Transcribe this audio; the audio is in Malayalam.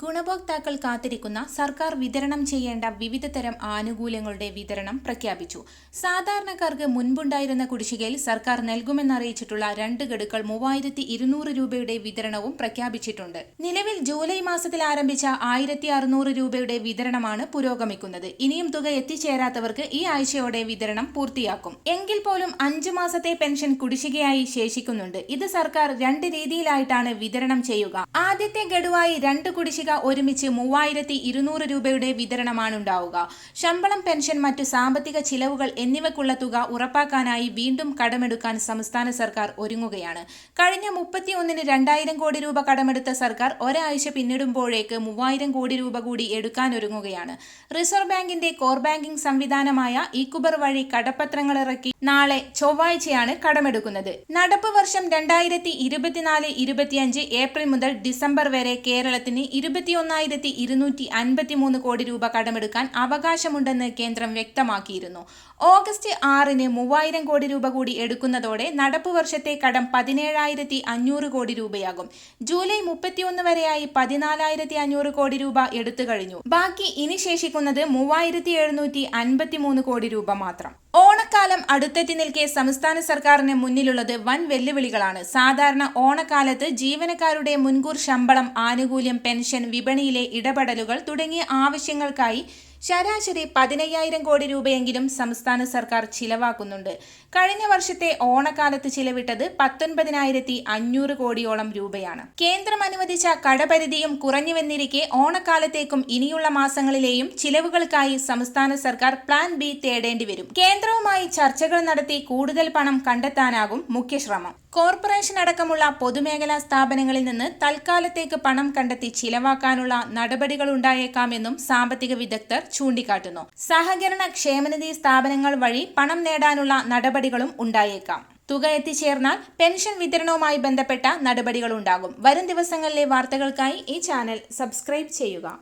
ഗുണഭോക്താക്കൾ കാത്തിരിക്കുന്ന സർക്കാർ വിതരണം ചെയ്യേണ്ട വിവിധ തരം ആനുകൂല്യങ്ങളുടെ വിതരണം പ്രഖ്യാപിച്ചു. സാധാരണക്കാർക്ക് മുൻപുണ്ടായിരുന്ന കുടിശ്ശികയിൽ സർക്കാർ നൽകുമെന്നറിയിച്ചിട്ടുള്ള രണ്ട് ഗഡുക്കൾ മൂവായിരത്തി ഇരുന്നൂറ് രൂപയുടെ വിതരണവും പ്രഖ്യാപിച്ചിട്ടുണ്ട്. നിലവിൽ ജൂലൈ മാസത്തിൽ ആരംഭിച്ച ആയിരത്തി അറുന്നൂറ് രൂപയുടെ വിതരണമാണ് പുരോഗമിക്കുന്നത്. ഇനിയും തുക എത്തിച്ചേരാത്തവർക്ക് ഈ ആഴ്ചയോടെ വിതരണം പൂർത്തിയാക്കും. എങ്കിൽ പോലും അഞ്ചു മാസത്തെ പെൻഷൻ കുടിശ്ശികയായി ശേഷിക്കുന്നുണ്ട്. ഇത് സർക്കാർ രണ്ട് രീതിയിലായിട്ടാണ് വിതരണം ചെയ്യുക. ആദ്യത്തെ ഗഡുവായി രണ്ട് കുടിശ്ശിക ഒരുമിച്ച് മൂവായിരത്തി ഇരുന്നൂറ് രൂപയുടെ വിതരണമാണുണ്ടാവുക. ശമ്പളം പെൻഷൻ മറ്റു സാമ്പത്തിക ചിലവുകൾ എന്നിവയ്ക്കുള്ള തുക ഉറപ്പാക്കാനായി വീണ്ടും കടമെടുക്കാൻ സംസ്ഥാന സർക്കാർ ഒരുങ്ങുകയാണ്. കഴിഞ്ഞ മുപ്പത്തിയൊന്നിന് രണ്ടായിരം കോടി രൂപ കടമെടുത്ത സർക്കാർ ഒരാഴ്ച പിന്നിടുമ്പോഴേക്ക് മൂവായിരം കോടി രൂപ കൂടി എടുക്കാൻ ഒരുങ്ങുകയാണ്. റിസർവ് ബാങ്കിന്റെ കോർ ബാങ്കിംഗ് സംവിധാനമായ ഇക്കുബർ വഴി കടപ്പത്രങ്ങൾ ഇറക്കി നാളെ ചൊവ്വാഴ്ചയാണ് കടമെടുക്കുന്നത്. നടപ്പ് വർഷം രണ്ടായിരത്തി ഇരുപത്തിനാല് ഇരുപത്തിയഞ്ച് ഏപ്രിൽ മുതൽ ഡിസംബർ വരെ കേരളത്തിന് ഇരുപത്തിയൊന്നായിരത്തി ഇരുന്നൂറ്റി അൻപത്തിമൂന്ന് കോടി രൂപ കടമെടുക്കാൻ അവകാശമുണ്ടെന്ന് കേന്ദ്രം വ്യക്തമാക്കിയിരുന്നു. ഓഗസ്റ്റ് ആറിന് മൂവായിരം കോടി രൂപ കൂടി എടുക്കുന്നതോടെ നടപ്പ് വർഷത്തെ കടം പതിനേഴായിരത്തി അഞ്ഞൂറ് കോടി രൂപയാകും. ജൂലൈ മുപ്പത്തിയൊന്ന് വരെയായി പതിനാലായിരത്തി അഞ്ഞൂറ് കോടി രൂപ എടുത്തു കഴിഞ്ഞു ബാക്കി ഇനി ശേഷിക്കുന്നത് മൂവായിരത്തി എഴുന്നൂറ്റി അൻപത്തിമൂന്ന് കോടി രൂപ മാത്രം. ഓണക്കാലം അടുത്തെത്തി നിൽക്കെ സംസ്ഥാന സർക്കാരിന് മുന്നിലുള്ളത് വൻ വെല്ലുവിളികളാണ്. സാധാരണ ഓണക്കാലത്ത് ജീവനക്കാരുടെ മുൻകൂർ ശമ്പളം ആനുകൂല്യം പെൻഷൻ വിപണിയിലെ ഇടപെടലുകൾ തുടങ്ങിയ ആവശ്യങ്ങൾക്കായി ശരാശരി പതിനയ്യായിരം കോടി രൂപയെങ്കിലും സംസ്ഥാന സർക്കാർ ചിലവാക്കുന്നുണ്ട്. കഴിഞ്ഞ വർഷത്തെ ഓണക്കാലത്ത് ചിലവിട്ടത് പത്തൊൻപതിനായിരത്തി അഞ്ഞൂറ് കോടിയോളം രൂപയാണ്. കേന്ദ്രം അനുവദിച്ച കടപരിധിയും കുറഞ്ഞുവെന്നിരിക്കെ ഓണക്കാലത്തേക്കും ഇനിയുള്ള മാസങ്ങളിലെയും ചിലവുകൾക്കായി സംസ്ഥാന സർക്കാർ പ്ലാൻ ബി തേടേണ്ടി വരും. കേന്ദ്രവുമായി ചർച്ചകൾ നടത്തി കൂടുതൽ പണം കണ്ടെത്താനാകും മുഖ്യശ്രമം കോർപ്പറേഷൻ അടക്കമുള്ള പൊതുമേഖലാ സ്ഥാപനങ്ങളിൽ നിന്ന് തൽക്കാലത്തേക്ക് പണം കണ്ടെത്തി ചിലവാക്കാനുള്ള നടപടികൾ ഉണ്ടായേക്കാമെന്നും സാമ്പത്തിക വിദഗ്ധർ ചൂണ്ടിക്കാട്ടുന്നു. സഹകരണ ക്ഷേമനിധി സ്ഥാപനങ്ങൾ വഴി പണം നേടാനുള്ള നടപടികളും ഉണ്ടായേക്കാം. തുക എത്തിച്ചേർന്നാൽ പെൻഷൻ വിതരണവുമായി ബന്ധപ്പെട്ട നടപടികളുണ്ടാകും. വരും ദിവസങ്ങളിലെ വാർത്തകൾക്കായി ഈ ചാനൽ സബ്സ്ക്രൈബ് ചെയ്യുക.